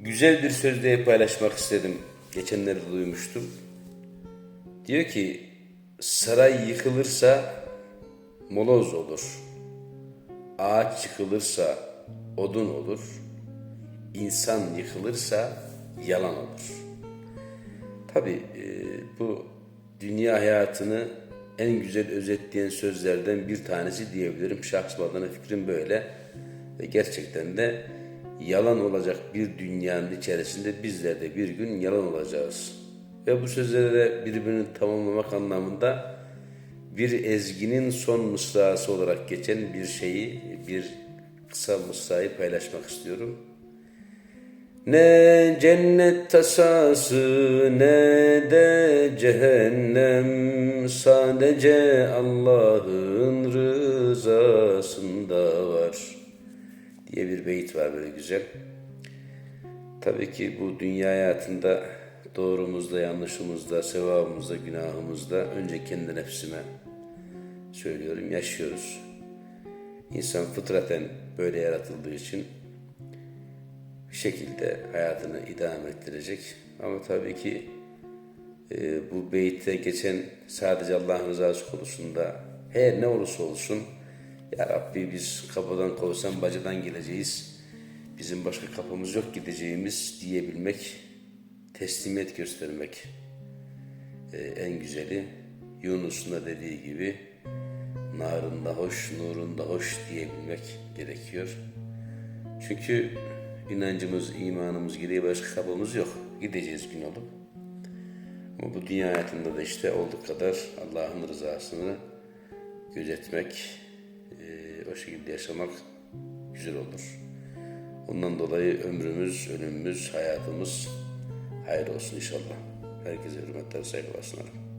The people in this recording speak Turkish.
güzel bir sözle paylaşmak istedim. Geçenlerde duymuştum. Diyor ki saray yıkılırsa moloz olur. Ağaç yıkılırsa odun olur. İnsan yıkılırsa yalan olur. Tabi bu dünya hayatını en güzel özetleyen sözlerden bir tanesi diyebilirim. Şahsım adına fikrim böyle. Ve gerçekten de yalan olacak bir dünyanın içerisinde bizler de bir gün yalan olacağız. Ve bu sözleri de birbirini tamamlamak anlamında bir ezginin son mısrası olarak geçen bir şeyi, bir kısa mısrayı paylaşmak istiyorum. Ne cennet tasası ne de cehennem sadece Allah'ın rızasında var diye bir beyit var böyle güzel. Tabii ki bu dünya hayatında doğrumuzda, yanlışımızda, sevabımızda, günahımızda önce kendi nefsime söylüyorum, yaşıyoruz. İnsan fıtraten böyle yaratıldığı için bir şekilde hayatını idame ettirecek. Ama tabii ki e, bu beytte geçen sadece Allah'ın rızası konusunda her ne olursa olsun Ya Rabbi biz kapıdan kovsan bacadan geleceğiz. Bizim başka kapımız yok gideceğimiz diyebilmek, teslimiyet göstermek e, en güzeli. Yunus'un da dediği gibi narında hoş, nurunda hoş diyebilmek gerekiyor. Çünkü inancımız, imanımız gereği başka kapımız yok. Gideceğiz gün olup. Ama bu dünya hayatında da işte olduğu kadar Allah'ın rızasını gözetmek, o şekilde yaşamak güzel olur. Ondan dolayı ömrümüz, ölümümüz, hayatımız hayır olsun inşallah. Herkese hürmetler, saygılar sunarım.